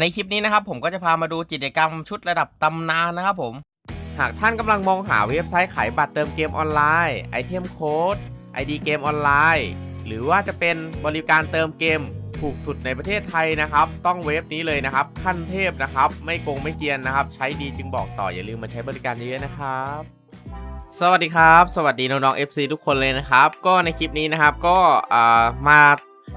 ในคลิปนี้นะครับผมก็จะพามาดูกิจกรรมชุดระดับตำนานนะครับผม หากท่านกำลังมองหาเว็บไซต์ขายบัตรเติมเกมออนไลน์ไอเทมโค้ดไอดีเกมออนไลน์ หรือว่าจะเป็นบริการเติมเกมถูกสุดในประเทศไทยนะครับ ต้องเว็บนี้เลยนะครับขั้นเทพนะครับ ไม่โกงไม่เกียนนะครับ ใช้ดีจึงบอกต่ออย่าลืมมาใช้บริการเยอะนะครับ สวัสดีครับ สวัสดีน้องๆ FC ทุกคนเลยนะครับ ก็ในคลิปนี้นะครับก็มา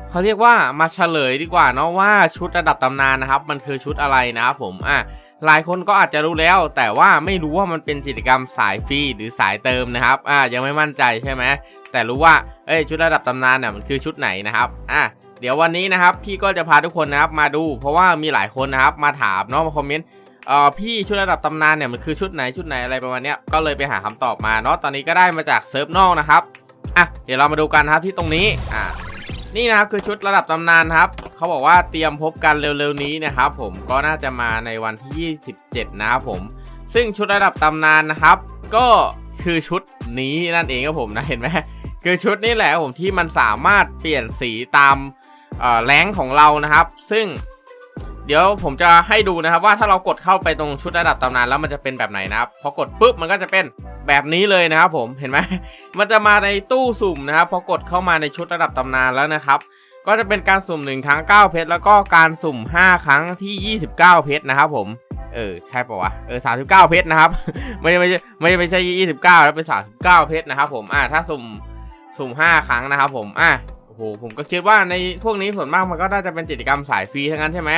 เขาเรียกว่ามาเฉลยดีกว่าเนาะว่าชุดระดับตำนานนะครับ มันคือชุดอะไรนะครับผมอะหลายคนก็อาจจะรู้แล้ว แต่ว่าไม่รู้ว่ามันเป็นกิจกรรมสายฟรีหรือสายเติมนะครับอะยังไม่มั่นใจใช่ไหมแต่รู้ว่าเอ้ยชุดระดับตำนานเนี่ยมันคือชุดไหนนะครับอะเดี๋ยววันนี้นะครับพี่ก็จะพาทุกคนนะครับมาดู เพราะว่ามีหลายคนนะครับมาถามเนาะมาคอมเมนต์เอ่อพี่ชุดระดับตำนานเนี่ยมันคือชุดไหนชุดไหนอะไรประมาณเนี้ยก็เลยไปหาคำตอบมาเนาะตอนนี้ก็ได้มาจากเซิร์ฟนอกนะครับอะเดี๋ยวเรามาดูกันครับที่ตรงนี้อะ นี่นะครับคือชุดระดับตำนานครับเขาบอกว่าเตรียมพบกันเร็วๆนี้นะครับผมก็น่าจะมาในวันที่ 27 นะครับผม ซึ่งชุดระดับตำนานนะครับ ก็คือชุดนี้นั่นเองครับผมนะเห็นไหมคือชุดนี้แหละผมที่มันสามารถเปลี่ยนสีตามแรงของเรานะครับ ซึ่ง เดี๋ยวผมจะให้ดูนะครับว่าถ้าเรากดเข้าไปตรงชุดระดับตำนานแล้วมันจะเป็นแบบไหนนะครับพอกดปุ๊บมันก็จะเป็นแบบนี้เลยนะครับผมเห็นไหมมันจะมาในตู้สุ่มนะครับพอกดเข้ามาในชุดระดับตำนานแล้วนะครับก็จะเป็นการสุ่ม1ครั้ง9เพชรแล้วก็การสุ่ม 5 ครั้งที่ 29 เพชรนะครับผมเออใช่ปะวะเออ39เพชรนะครับ ไม่ไม่ใช่ไม่ไม่ใช่29แล้วเป็น39เพชรนะครับผมอ่าถ้าสุ่มสุ่ม5ครั้งนะครับผมอะโอ้โหผมก็คิดว่าในพวกนี้ส่วนมากมันก็น่าจะเป็นกิจกรรมสายฟรีทั้งนั้นใช่ไหม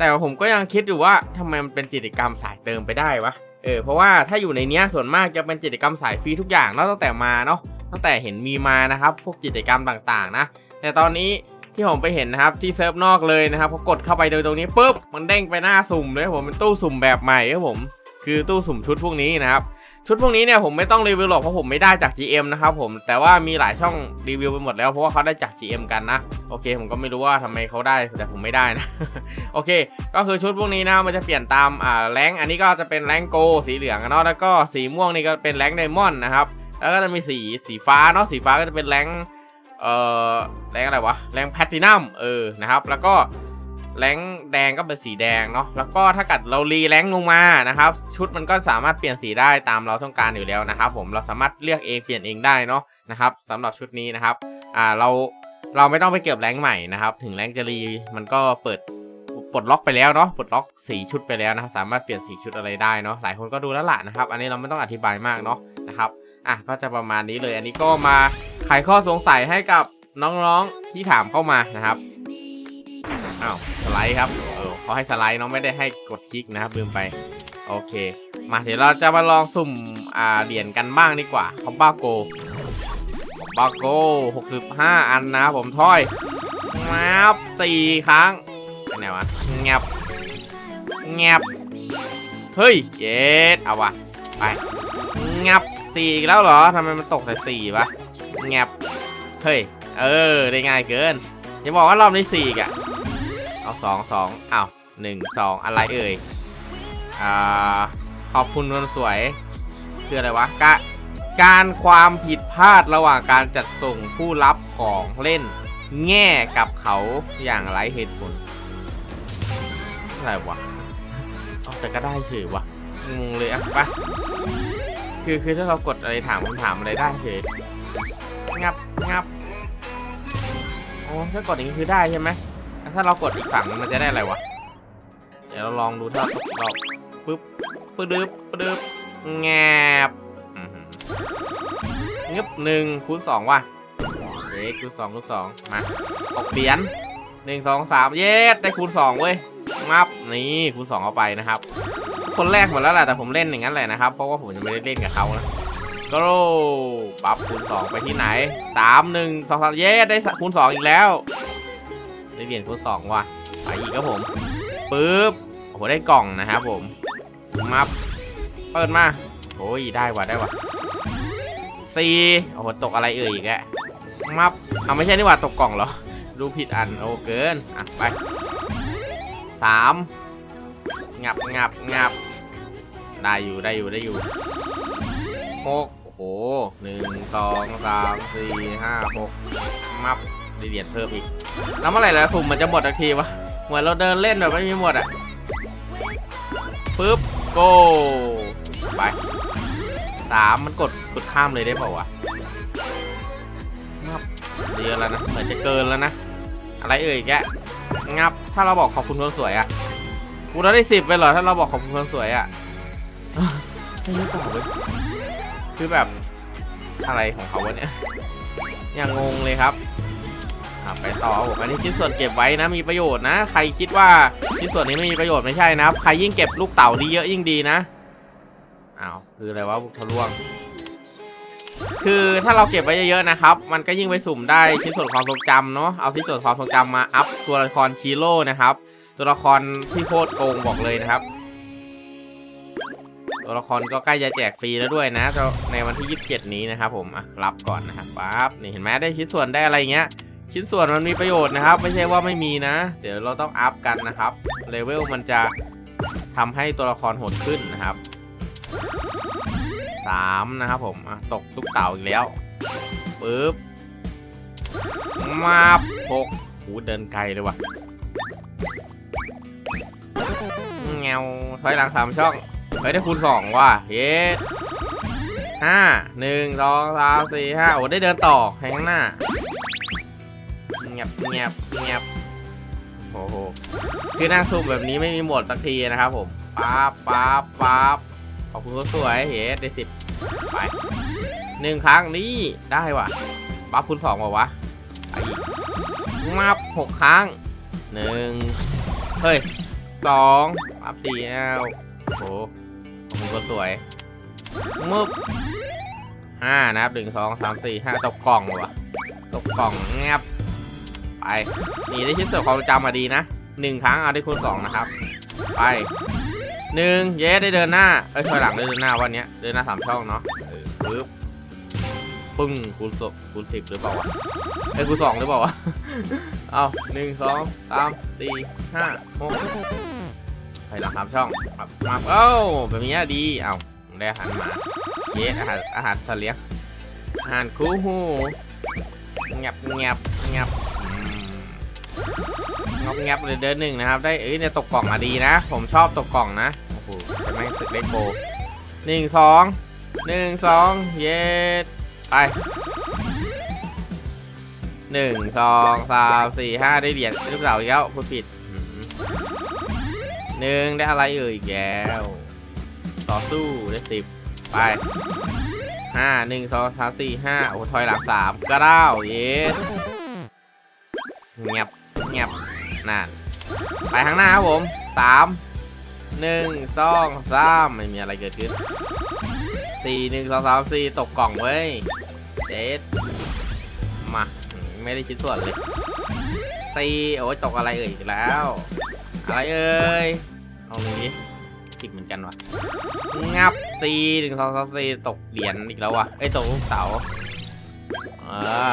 แต่ผมก็ยังคิดอยู่ว่าทำไมมันเป็นกิจกรรมสายเติมไปได้วะ เออ เพราะว่าถ้าอยู่ในเนี้ยส่วนมากจะเป็นกิจกรรมสายฟรีทุกอย่างนะตั้งแต่มาเนาะ ตั้งแต่เห็นมีมานะครับ พวกกิจกรรมต่างๆนะ แต่ตอนนี้ที่ผมไปเห็นนะครับที่เซิร์ฟนอกเลยนะครับพอกดเข้าไปโดยตรงนี้ปุ๊บมันเด้งไปหน้าสุ่มเลยผมเป็นตู้สุ่มแบบใหม่ครับผม คือตู้สุ่มชุดพวกนี้นะครับ ชุดพวกนี้เนี่ยผมไม่ต้องรีวิวหรอกเพราะผมไม่ได้จาก GM นะครับผมแต่ว่ามีหลายช่องรีวิวไปหมดแล้วเพราะว่าเขาได้จาก GM กันนะโอเค ผมก็ไม่รู้ว่าทำไมเขาได้แต่ผมไม่ได้นะโอเค ก็คือชุดพวกนี้นะมันจะเปลี่ยนตามอ่าแรงอันนี้ก็จะเป็นแรงโกสีเหลืองเนาะแล้วก็สีม่วงนี่ก็เป็นแรงไดมอนด์นะครับแล้วก็จะมีสีสีฟ้าเนาะสีฟ้าก็จะเป็นแรงเอ่อแรงอะไรวะแรงแพลตินัมเออนะครับแล้วก็ แรงแดงก็เป็นสีแดงเนาะแล้วก็ถ้าเกิดเรารีแรงลงมานะครับ ชุดมันก็สามารถเปลี่ยนสีได้ตามเราต้องการอยู่แล้วนะครับ ผมเราสามารถเลือกเองเปลี่ยนเองได้เนาะนะครับสำหรับชุดนี้นะครับอ่าเราเราไม่ต้องไปเก็บแรงใหม่นะครับ ถึงแรงจะรีมันก็เปิดปลดล็อกไปแล้วเนาะปลดล็อกสีชุดไปแล้วนะครับสามารถเปลี่ยนสีชุดอะไรได้เนาะหลายคนก็ดูแล้วล่ะนะครับ อันนี้เราไม่ต้องอธิบายมากเนาะนะครับอะก็จะประมาณนี้เลย อันนี้ก็มาไขข้อสงสัยให้กับน้องๆที่ถามเข้ามานะครับ อ้าวสไลด์ครับเออเขาให้สไลด์เน้องไม่ได้ให้กดคลิกนะครับลืมไปโอเค มาเดี๋ยวเราจะมาลองสุ่มอ่าเหรียญกันบ้างดีกว่าคอมบ้าโกบ้าโก้65 อันนะครับผมถ้อยงับสี่ครั้งเป็นวะงับงับเฮ้ยเย็ดเอาวะไปงับสี่อีกแล้วเหรอทำไมมันตกแต่สี่วะงับเฮ้ยเออได้ง่ายเกินอย่าบอกว่ารอบนี้สี่อีกอะ เอาสองสองอ้าวหนึ่งสองอะไรเอ่ย อ่า ขอบคุณคนสวย คืออะไรวะกะการความผิดพลาดระหว่างการจัดส่งผู้รับของเล่น แง่กับเขาอย่างไรเหตุผลอะไรวะเอาแต่ก็ได้เฉยวะงงเลยอะไปะคือคือถ้าเรากดอะไรถามคำถามอะไรได้เฉยงับงับอ๋อถ้ากดอย่างนี้คือได้ใช่ไหม ถ้าเรากดอีกฝั่งมันจะได้อะไรวะ เดี๋ยวเราลองดูถ้าเราปึ๊บปึ๊บดึบปึ๊บดึบแงบอื้อหืองึบหนึ่งคูณสองว่ะเย้คูณสองคูณสองมาหกเหรียญหนึ่งสองสามเย้ได้คูณสองเว้ยมับนี่คูณสองเอาไปนะครับ คนแรกหมดแล้วแหละแต่ผมเล่นอย่างนั้นแหละนะครับ เพราะว่าผมจะไม่ได้เล่นกับเขานะก็โรบัฟคูณสองไปที่ไหนสามหนึ่งสองสามเย้ได้คูณสองอีกแล้ว ได้เหรียญคูณสองว่ะไปอีกครับผมปึ๊บโอ้โหได้กล่องนะครับผมมับเปิดมาโอ้ยได้ว่ะได้ว่ะสี่โอ้โหตกอะไรเอ่ยอีกแกมับเอาไม่ใช่นี่หว่าตกกล่องเหรอดูผิดอันโอ้เกินอะไปสามงับงับงับได้อยู่ได้อยู่ได้อยู่หกโอ้โหหนึ่งสองสามสี่ห้าหกมับ ได้เหรียญเพิ่มอีกแล้วเมื่อไหร่ละสุ่มมันจะหมดทักทีวะเหมือนเราเดินเล่นแบบไม่มีหมดอะปึ๊บโกไปสามมันกดกดข้ามเลยได้เปล่าวะงับเยอะแล้วนะเหมือนจะเกินแล้วนะอะไรเอ่ยแกงับถ้าเราบอกขอบคุณคนสวยอะกูเราได้สิบไปเหรอถ้าเราบอกขอบคุณคนสวยอะไม่รู้เปล่าเว้ยคือแบบอะไรของเขาวะเนี่ยยังงงเลยครับ ไปต่อผมอันนี้ชิ้นส่วนเก็บไว้นะมีประโยชน์นะ ใครคิดว่าชิ้นส่วนนี้ไม่มีประโยชน์ไม่ใช่นะครับใครยิ่งเก็บลูกเต่าดีเยอะยิ่งดีนะอ้าวคืออะไรวะบุกทะลวง คือถ้าเราเก็บไว้เยอะๆนะครับ มันก็ยิ่งไปสุ่มได้ชิ้นส่วนความทรงจำเนาะเอาชิ้นส่วนความทรงจำมาอัพตัวละครชีโร่นะครับ ตัวละครที่โคตรโกงบอกเลยนะครับ ตัวละครก็ใกล้จะแจกฟรีแล้วด้วยนะในวันที่ 27 นี้นะครับผมอะรับก่อนนะครับปั๊บนี่เห็นไหมได้ชิ้นส่วนได้อะไรเงี้ย ชิ้นส่วนมันมีประโยชน์นะครับ ไม่ใช่ว่าไม่มีนะ เดี๋ยวเราต้องอัพกันนะครับเลเวลมันจะทำให้ตัวละครโหดขึ้นนะครับสามนะครับผมตกทุกเต่าอีกแล้วปึ๊บมาหกหูเดินไกลเลยว่ะเงาถอยหลังสามช่องเฮ้ยได้คูณสองว่ะเย้ห้าหนึ่งสองสามสี่ห้าโอ้ได้เดินต่อไปข้างหน้า เงียบเงียบเงียบโอ้โหคือนั่งซุ่มแบบนี้ไม่มีหมดสักทีนะครับผมป๊าบป๊าบป๊าบขอบคุณสวยเฮ้ได้สิบไปหนึ่งครั้งนี่ได้ว่ะปั๊บคูณสองว่ะวะไอีกมาหกครั้งหนึ่งเฮ้ยสองปั๊บสี่อ้าวโอ้โหผมก็สวยมึบห้านะครับหนึ่งสองสามสี่ห้าตกกล่องว่ะตกกล่องเงียบ ไปนี่ได้ชิ้นส่วนความจำมาดีนะหนึ่งครั้งเอาได้คูณสองนะครับ ไปหนึ่งเย้ได้เดินหน้า เอ้ยถอยหลังได้เดินหน้าวันนี้เดินหน้าสามช่องเนาะปึ๊บปึ้งคูณสบคูณสิบหรือเปล่าวะเอ้ยคูณสองหรือเปล่าวะเอาหนึ่งสองสามสี่ห้าหกไปหลังสามช่องมามาเอ้าแบบนี้ดีเอาได้อาหารมาเยสอาหารอาหารสัตว์เลี้ยงอาหารคู่หูเงียบเงียบเงียบ งอบเงียบเลยเดินหนึ่งนะครับ ได้เอ้ยเนี่ยตกกล่องมาดีนะ ผมชอบตกกล่องนะ โอ้โหจะไม่งสึกได้โกหนึ่งสองหนึ่งสองเยสไปหนึ่งสองสามสี่ห้าได้เหรียญลูกเสาอีกแล้วพูดผิดหนึ่งได้อะไรเอ่ยอีกแล้วต่อสู้ได้สิบไปห้าหนึ่งสองสามสี่ห้าโอ้ถอยหลังสามก็ได้เยสเงียบ เงียบนั่นไปข้างหน้าครับผมสามหนึ่งสองสามไม่มีอะไรเกิดขึ้นสี่หนึ่งสองสามสี่ตกกล่องเว้ยเจ็ดมาไม่ได้ชิ้นส่วนเลยสี่โอ้ยตกอะไรเอ่ยอีกแล้ว อะไรเอ่ยเอาหนึ่งดิสิบเหมือนกันวะงับซีหนึ่งสองสามสี่ตกเหรียญอีกแล้ววะไอ้ยตกลูกเต๋าอ่า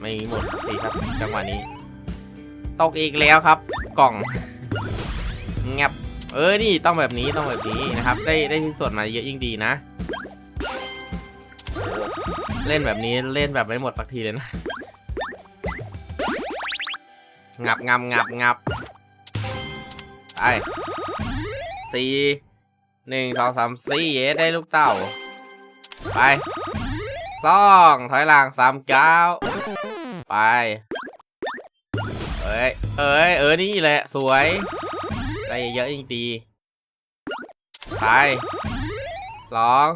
ไม่หมดสิครับจังหวะนี้ ตกอีกแล้วครับ กล่องเงับเออนี่ต้องแบบนี้ต้องแบบนี้นะครับ ได้ได้ที่ส่วนมาเยอะยิ่งดีนะ เล่นแบบนี้เล่นแบบไม่หมดสักทีเลยนะงับงับงับงับไปสี่หนึ่งสองสามสี่เย้ได้ลูกเต่า ไปสองถอยหลังสามเก้าไป เอ้ย เอ้ย เออ นี่แหละ สวยได้เยอะจริงดีไปสอง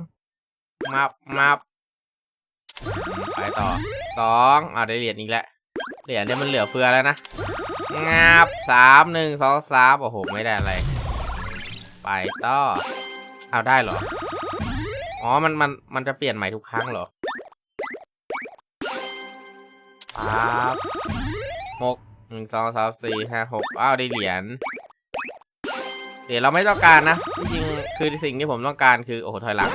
มับมับไปต่อสองเอาได้เหรียญอีกแล้วเหรียญเนี่ยมันเหลือเฟือแล้วนะงับสามหนึ่งสองสามโอ้โห ไม่ได้อะไร ไปต่อ เอาได้เหรอ อ๋อ มัน มัน มันจะเปลี่ยนใหม่ทุกครั้งเหรอปั๊บหก นึ่งสองสามสี่ห้าหกอ้าวได้เหรียญเดี๋ยวเราไม่ต้องการนะจริงคือสิ่งที่ผมต้องการคือโอ้โหถอยหลัง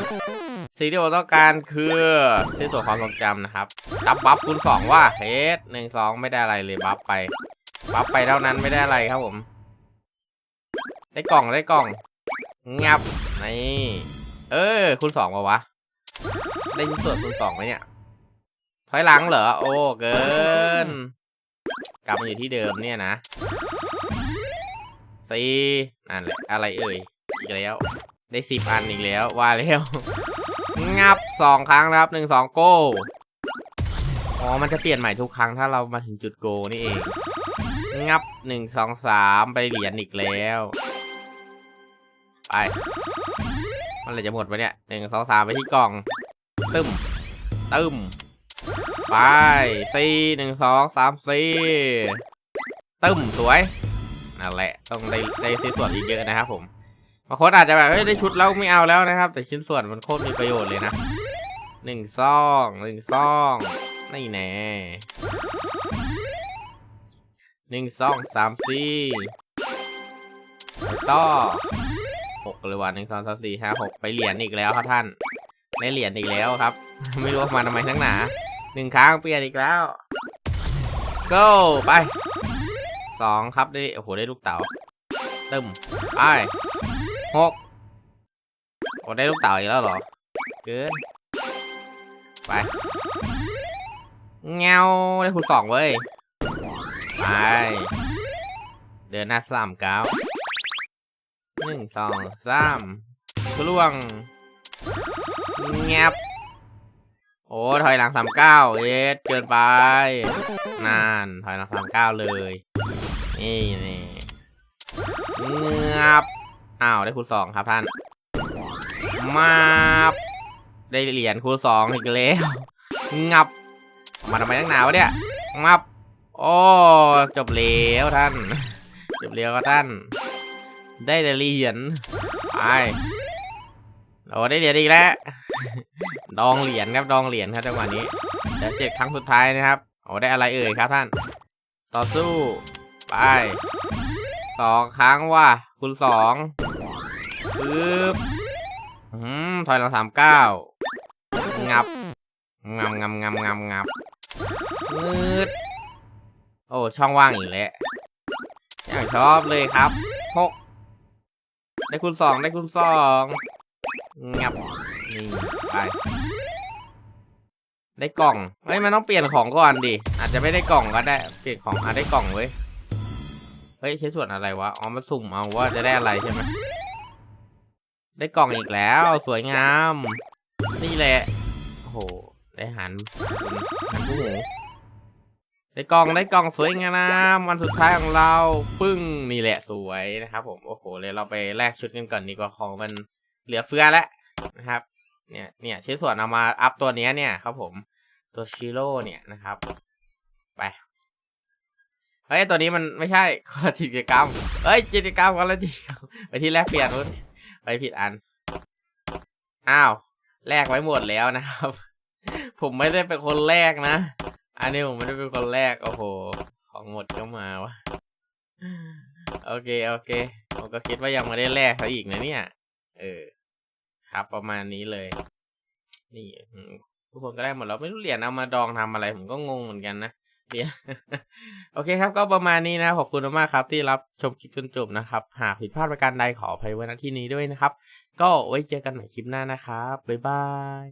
สิ่งที่ผมต้องการคือชิ้นส่วนความทรงจำนะครับจับบัฟคูณสองว่าเฮดหนึ่งสองไม่ได้อะไรเลยบัฟไปบัฟไปเท่านั้นไม่ได้อะไรครับผม ได้กล่องได้กล่องงับนี่เออคูณสองปะวะได้ชิ้นส่วนคูณสองไหมเนี่ยถอยหลังเหรอโอ้เกิน กลับมาอยู่ที่เดิมเนี่ยนะสี่นั่นแหละอะไรเอ่ยอีกแล้วได้สิบอันอีกแล้วว่าแล้วงับสองครั้งนะครับหนึ่งสองโก้อ๋อมันจะเปลี่ยนใหม่ทุกครั้งถ้าเรามาถึงจุดโกนี่เองงับหนึ่งสองสามไปเหรียญอีกแล้วไปมันเลยจะหมดไปเนี่ยหนึ่งสองสามไปที่กล่องตึมตึม ไปสี่หนึ่งสองสามสี่ตึมสวยนั่นแหละต้องได้ได้ชิ้นส่วนอีกเยอะนะครับผมบางคนอาจจะแบบเฮ้ยได้ชุดแล้วไม่เอาแล้วนะครับ แต่ชิ้นส่วนมันโคตรมีประโยชน์เลยนะหนึ่งซองหนึ่งซองนี่แน่หนึ่งซองสามสี่ต่อหกเลยว่ะหนึ่งสองสามสี่ห้าหกไปเหรียญอีกแล้วครับท่านได้เหรียญอีกแล้วครับ ไม่รู้มาทำไมทั้งหนา หนึ่งครั้งเปลี่ยนอีกแล้ว go ไปสองครับได้โอ้โหได้ลูกเต๋าตึมไปหกโอ้ได้ลูกเต๋าอีกแล้วเหรอเกินไปเงาได้คูณสองเว้ยไปเดินหน้าสามเก้าหนึ่งสองสามทะลวงเงียบ โอ้ถอยหลังสามเก้าเอ็ดเกินไปนานถอยหลังสามเก้าเลยนี่นี่เงียบอ้าวได้คูณสองครับท่าน มาบได้เหรียญคูณสองอีกแล้วงับ มาทำไมตั้งหนาวเนี่ยงับโอ้จบแล้วท่าน จบแล้วก็ท่าน ได้แต่เหรียญไป โอ้ได้เหรียญอีกแล้ว ดองเหรียญครับดองเหรียญครับจังหวะนี้เดี๋ยวเจ็ดครั้งสุดท้ายนะครับ โอ้ได้อะไรเอ่ยครับท่าน ต่อสู้ไปสองครั้งว่ะคูณสองปึ๊บอืมถอยหลังสามเก้างับงับงับงับงับงับงืดโอ้ช่องว่างอีกแล้วอย่างชอบเลยครับหกได้คูณสองได้คูณสอง งับนี่ไปได้กล่องเฮ้ยมันต้องเปลี่ยนของก่อนดิอาจจะไม่ได้กล่องก็ได้ เปลี่ยนของอาจได้กล่องเว้ยเฮ้ยใช้ส่วนอะไรวะอ๋อมาสุ่มเอาว่าจะได้อะไรใช่ไหมได้กล่องอีกแล้ว สวยงาม นี่แหละโอ้โหได้หันหันผู้หูได้กล่องได้กล่องสวยงามวันสุดท้ายของเราปึ้งนี่แหละสวยนะครับผมโอ้โหเลยเราไปแลกชุดกันก่อนดีกว่าของมัน เหลือเฟือแล้วนะครับ เนี่ยเนี่ยชิ้นส่วนเอามาอัพตัวนี้เนี่ยครับผมตัวชิโร่เนี่ยนะครับ ไปเฮ้ยตัวนี้มันไม่ใช่คนละกิจกรรมเฮ้ยกิจกรรมคนละกิจกรรมไปที่แลกเปลี่ยนนู้นไปผิดอันอ้าวแลกไว้หมดแล้วนะครับ ผมไม่ได้เป็นคนแรกนะ อันนี้ผมไม่ได้เป็นคนแรกโอ้โห ของหมดก็มาวะโอเคโอเค ผมก็คิดว่ายังไม่ได้แลกเขาอีกนะเนี่ย เออ ครับ ประมาณนี้เลย นี่ทุกคนก็ได้หมดแล้วไม่รู้เหรียญเอามาดองทำอะไร ผมก็งงเหมือนกันนะเหรียญโอเคครับก็ประมาณนี้นะ ขอบคุณมากครับ ที่รับชมคลิปจนจบนะครับ หากผิดพลาดประการใดขออภัยไว้ณที่นี้ด้วยนะครับ ก็ไว้เจอกันใหม่คลิปหน้านะครับบ๊ายบาย